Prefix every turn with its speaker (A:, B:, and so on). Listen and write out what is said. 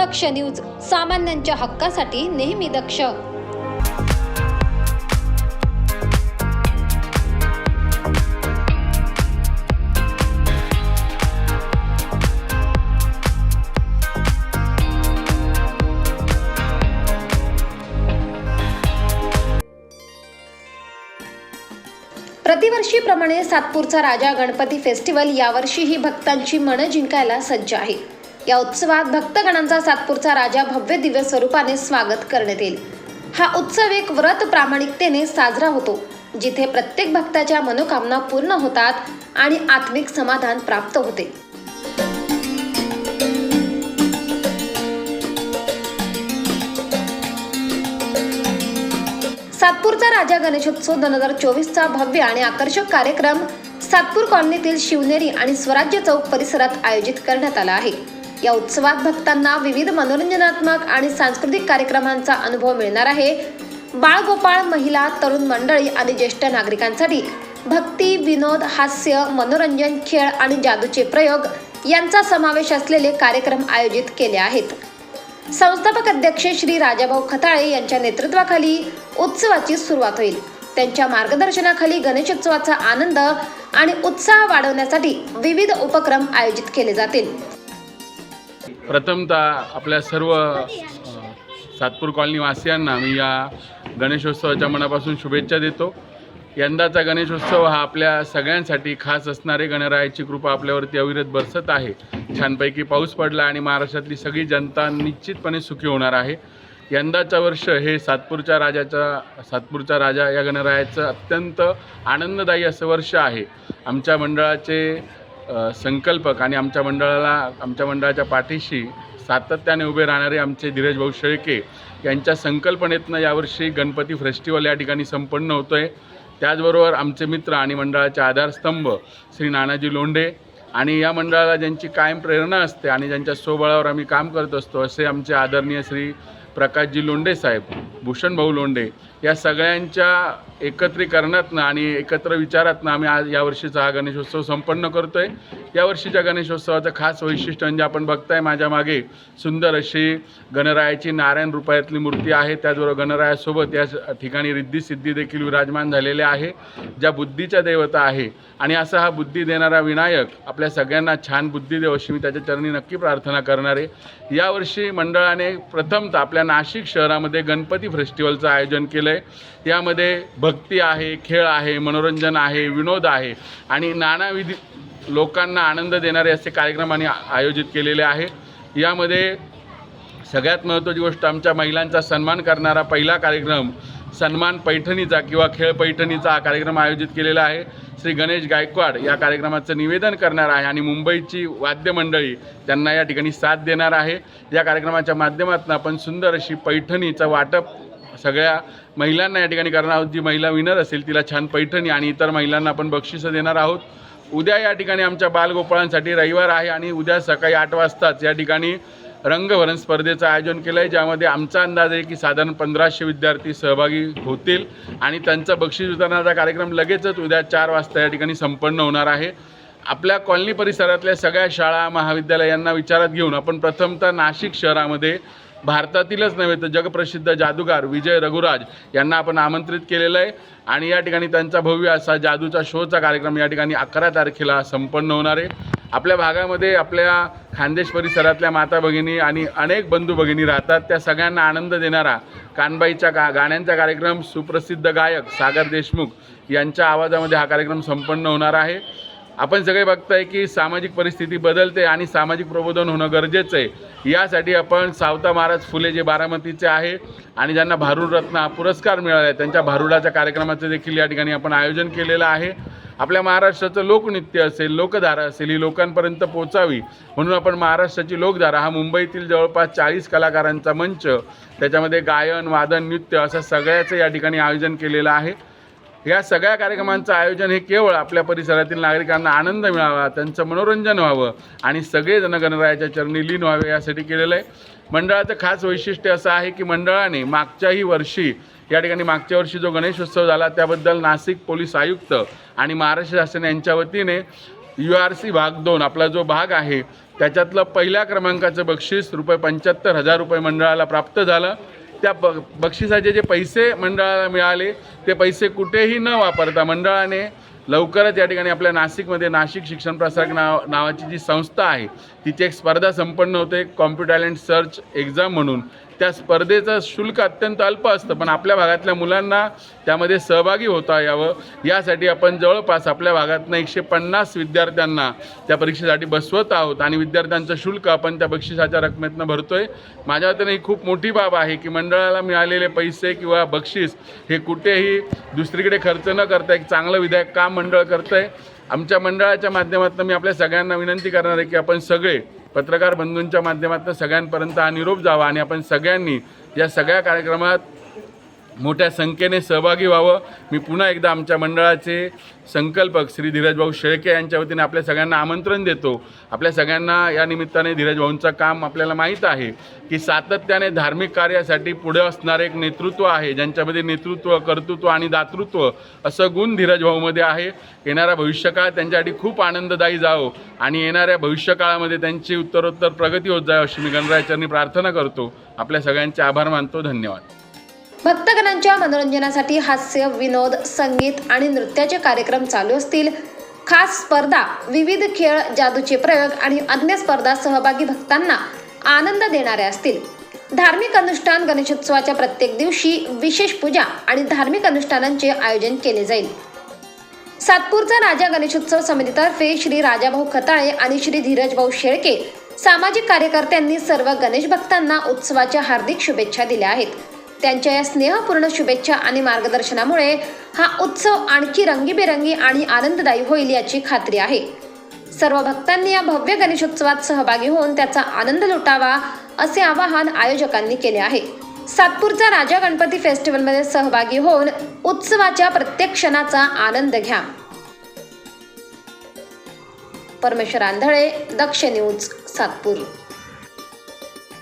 A: दक्ष news सामान्यांच्या हक्कासाठी नेहमी दक्ष. प्रतिवर्षीप्रमाणे सातपूरचा राजा गणपती फेस्टिवल यावर्षीही भक्तांची मनं जिंकायला सज्ज आहे. या उत्सवात भक्तगणांचा सातपूरचा राजा भव्य दिव्य स्वरूपाने स्वागत करण्यात येईल. हा उत्सव एक व्रत प्रामाणिकतेने साजरा होतो जिथे प्रत्येक भक्ताच्या मनोकामना पूर्ण होतात आणि आत्मिक समाधान प्राप्त होते. सातपूरचा राजा गणेशोत्सव दोन हजार चोवीसचा भव्य आणि आकर्षक कार्यक्रम सातपूर कॉलनीतील शिवनेरी आणि स्वराज्य चौक परिसरात आयोजित करण्यात आला आहे. या उत्सवात भक्तांना विविध मनोरंजनात्मक आणि सांस्कृतिक कार्यक्रमांचा अनुभव मिळणार आहे. बाळगोपाळ महिला तरुण मंडळी आणि ज्येष्ठ नागरिकांसाठी भक्ती विनोद हास्य मनोरंजन खेळ आणि जादूचे प्रयोग यांचा समावेश असलेले कार्यक्रम आयोजित केले आहेत. संस्थापक अध्यक्ष श्री राजाभाऊ खताळे यांच्या नेतृत्वाखाली उत्सवाची सुरुवात होईल. त्यांच्या मार्गदर्शनाखाली गणेशोत्सवाचा आनंद आणि उत्साह वाढवण्यासाठी विविध उपक्रम आयोजित केले जातील.
B: प्रथमतः आपल्या सर्व सातपूर कॉलनीवासियांना मी या गणेशोत्सवाच्या मनापासून शुभेच्छा देतो. यंदाचा गणेशोत्सव हा आपल्या सगळ्यांसाठी खास असणारे गणरायाची कृपा आपल्यावरती अविरत बरसत आहे. छानपैकी पाऊस पडला आणि महाराष्ट्रातली सगळी जनता निश्चितपणे सुखी होणार आहे. यंदाचं वर्ष हे सातपूरच्या राजाचा सातपूरचा राजा या गणरायाचं अत्यंत आनंददायी असं वर्ष आहे. आमच्या मंडळाचे संकल्पक आणि आमच्या मंडळाला आमच्या मंडळाच्या पाठीशी सातत्याने उभे राहणारे आमचे धीरज भाऊ शेळके यांच्या संकल्पनेतनं यावर्षी गणपती फेस्टिवल या ठिकाणी संपन्न होतो आहे त्याचबरोबर आमचे मित्र आणि मंडळाचे आधारस्तंभ श्री नानाजी लोंढे आणि या मंडळाला ज्यांची कायम प्रेरणा असते आणि ज्यांच्या स्वबळावर आम्ही काम करत असतो असे आमचे आदरणीय श्री प्रकाशजी लोंडे साहेब भूषणभाऊ लोंडे या सगळ्यांच्या एकत्रीकरणातनं आणि एकत्र विचारातनं आम्ही आज यावर्षीचा हा गणेशोत्सव संपन्न करतो आहे यावर्षीच्या गणेशोत्सवाचं खास वैशिष्ट्य म्हणजे आपण बघताय माझ्या मागे सुंदर अशी गणरायाची नारायण रुपयातली मूर्ती आहे. त्याचबरोबर गणरायासोबत या ठिकाणी रिद्धी सिद्धी देखील विराजमान झालेले आहे. ज्या बुद्धीच्या देवता आहे आणि असा हा बुद्धी देणारा विनायक आपल्या सगळ्यांना छान बुद्धी देव अशी मी त्याच्या चरणी नक्की प्रार्थना करणार आहे. यावर्षी मंडळाने प्रथमतः आपल्या नाशिक शहरामध्ये गणपती फेस्टिवलचं आयोजन केलं आहे यामध्ये भक्ती आहे खेळ आहे मनोरंजन आहे विनोद आहे आणि नानाविधी लोकांना आनंद देणारे असे कार्यक्रम आणि आयोजित केलेले आहे. यामध्ये सगळ्यात महत्त्वाची गोष्ट आमच्या महिलांचा सन्मान करणारा पहिला कार्यक्रम सन्मान पैठणीचा किंवा खेळ पैठणीचा हा कार्यक्रम आयोजित केलेला आहे. श्री गणेश गायकवाड या कार्यक्रमाचं निवेदन करणार आहे आणि मुंबईची वाद्यमंडळी त्यांना या ठिकाणी साथ देणार आहे. या कार्यक्रमाच्या माध्यमातून आपण सुंदर अशी पैठणीचं वाटप सगळ्या महिलांना या ठिकाणी करणार आहोत. जी महिला विनर असेल तिला छान पैठणी आणि इतर महिलांना आपण बक्षिसं देणार आहोत. उद्या या ठिकाणी आमच्या बालगोपाळांसाठी रविवार आहे आणि उद्या सकाळी आठ वाजताच या ठिकाणी रंगभरण स्पर्धेचं आयोजन केलं आहे ज्यामध्ये आमचा अंदाज आहे की साधारण पंधराशे विद्यार्थी सहभागी होतील आणि त्यांचा बक्षीस वितरणाचा कार्यक्रम लगेचच उद्या चार वाजता या ठिकाणी संपन्न होणार आहे. आपल्या कॉलनी परिसरातल्या सगळ्या शाळा महाविद्यालयांना विचारात घेऊन आपण प्रथमतः नाशिक शहरामध्ये भारतातीलच नव्हे तर जगप्रसिद्ध जादूगार विजय रघुराज यांना आपण आमंत्रित केलेलं आहे. आणि या ठिकाणी त्यांचा भव्य असा जादूचा शोचा कार्यक्रम या ठिकाणी अकरा तारखेला संपन्न होणार आहे. आपल्या भागामध्ये आपल्या खानदेश परिसरातल्या माता भगिनी आणि अनेक बंधू भगिनी राहतात. त्या सगळ्यांना आनंद देणारा कानबाईच्या गा गाण्यांचा कार्यक्रम सुप्रसिद्ध गायक सागर देशमुख यांच्या आवाजामध्ये हा कार्यक्रम संपन्न होणार आहे. आपण सगळे बघताय की सामाजिक परिस्थिती बदलते आणि सामाजिक प्रबोधन होणं गरजेचं आहे. यासाठी आपण सावता महाराज फुले जे बारामतीचे आहे आणि ज्यांना भारूड रत्न हा पुरस्कार मिळाला आहे त्यांच्या भारुडाच्या कार्यक्रमाचं देखील या ठिकाणी आपण आयोजन केलेलं आहे. आपल्या महाराष्ट्राचं लोकनृत्य असेल लोकधारा असेल ही लोकांपर्यंत पोचावी म्हणून आपण महाराष्ट्राची लोकधारा हा मुंबईतील जवळपास चाळीस कलाकारांचा मंच त्याच्यामध्ये गायन वादन नृत्य असं सगळ्याचं या ठिकाणी आयोजन केलेलं आहे. या सगळ्या कार्यक्रमांचं आयोजन हे केवळ आपल्या परिसरातील नागरिकांना आनंद मिळावा त्यांचं मनोरंजन व्हावं आणि सगळे जनगणरायाच्या चरणी लीन व्हावे यासाठी केलेलं आहे. मंडळाचं खास वैशिष्ट्य असं आहे की मंडळाने मागच्याही वर्षी या ठिकाणी मागच्या वर्षी जो गणेशोत्सव झाला त्याबद्दल नाशिक पोलीस आयुक्त आणि महाराष्ट्र शासन यांच्या वतीने यू आर सी भाग दोन आपला जो भाग आहे त्याच्यातलं पहिल्या क्रमांकाचं बक्षीस रुपये पंच्याहत्तर हजार रुपये मंडळाला प्राप्त झालं. त्या ब बक्षिसाचे जे पैसे मंडळाला मिळाले ते पैसे कुठेही न वापरता मंडळाने लवकरच या ठिकाणी आपल्या नाशिकमध्ये नाशिक शिक्षण प्रसारक नाव नावाची जी संस्था आहे तिची एक स्पर्धा संपन्न होते कॉम्प्युटर टॅलेंट सर्च एक्झाम म्हणून. त्या स्पर्धेचं शुल्क अत्यंत अल्प असतं पण आपल्या भागातल्या मुलांना त्यामध्ये सहभागी होता यावं. यासाठी आपण जवळपास आपल्या भागातनं एकशे पन्नास विद्यार्थ्यांना त्या परीक्षेसाठी बसवत आहोत आणि विद्यार्थ्यांचं शुल्क आपण त्या बक्षिसाच्या रकमेतनं भरतोय. माझ्या हाताने ही खूप मोठी बाब आहे की मंडळाला मिळालेले पैसे किंवा बक्षीस हे कुठेही दुसरीकडे खर्च न करता एक चांगलं विधायक काम मंडळ करतं आहे आमच्या मंडळाच्या माध्यमातून मी आपल्या सगळ्यांना विनंती करणार आहे की आपण सगळे पत्रकार बंधूंच्या माध्यमातून सगळ्यांपर्यंत हा निरोप जावा आणि आपण सगळ्यांनी या सगळ्या कार्यक्रमात मोठ्या संख्येने सहभागी व्हावं. मी पुन्हा एकदा आमच्या मंडळाचे संकल्पक श्री धीरजभाऊ शेळके यांच्या वतीने आपल्या सगळ्यांना आमंत्रण देतो. आपल्या सगळ्यांना या निमित्ताने धीरजभाऊंचं काम आपल्याला माहीत आहे की सातत्याने धार्मिक कार्यासाठी पुढे असणारे एक नेतृत्व आहे ज्यांच्यामध्ये नेतृत्व कर्तृत्व आणि दातृत्व असं गुण धीरजभाऊमध्ये आहे. येणारा भविष्यकाळ त्यांच्यासाठी खूप आनंददायी जावो आणि येणाऱ्या भविष्यकाळामध्ये त्यांची उत्तरोत्तर प्रगती होत जावं अशी मी गणरायाचरणी प्रार्थना करतो. आपल्या सगळ्यांचे आभार मानतो. धन्यवाद.
A: भक्तगणांच्या मनोरंजनासाठी हास्य विनोद संगीत आणि नृत्याचे कार्यक्रम चालू असतील. खास स्पर्धा विविध खेळ जादूचे प्रयोग आणि अन्य स्पर्धा सहभागी भक्तांना आनंद देणाऱ्या असतील. धार्मिक अनुष्ठान गणेशोत्सवाच्या प्रत्येक दिवशी विशेष पूजा आणि धार्मिक अनुष्ठानांचे आयोजन केले जाईल. सातपूरचा राजा गणेशोत्सव समितीतर्फे श्री राजाभाऊ खताळे आणि श्री धीरजभाऊ शेळके सामाजिक कार्यकर्त्यांनी सर्व गणेश भक्तांना उत्सवाच्या हार्दिक शुभेच्छा दिल्या आहेत. त्यांच्या या स्नेहपूर्ण शुभेच्छा आणि मार्गदर्शनामुळे हा उत्सव आणखी रंगीबेरंगी आणि आनंददायी होईल याची खात्री आहे. सर्व भक्तांनी या भव्य गणेशोत्सवात सहभागी होऊन त्याचा आनंद लुटावा असे आवाहन आयोजकांनी केले आहे. सातपूरचा राजा गणपती फेस्टिवलमध्ये सहभागी होऊन उत्सवाच्या प्रत्येक क्षणाचा आनंद घ्या. परमेश्वर आंधळे दक्ष न्यूज सातपूर.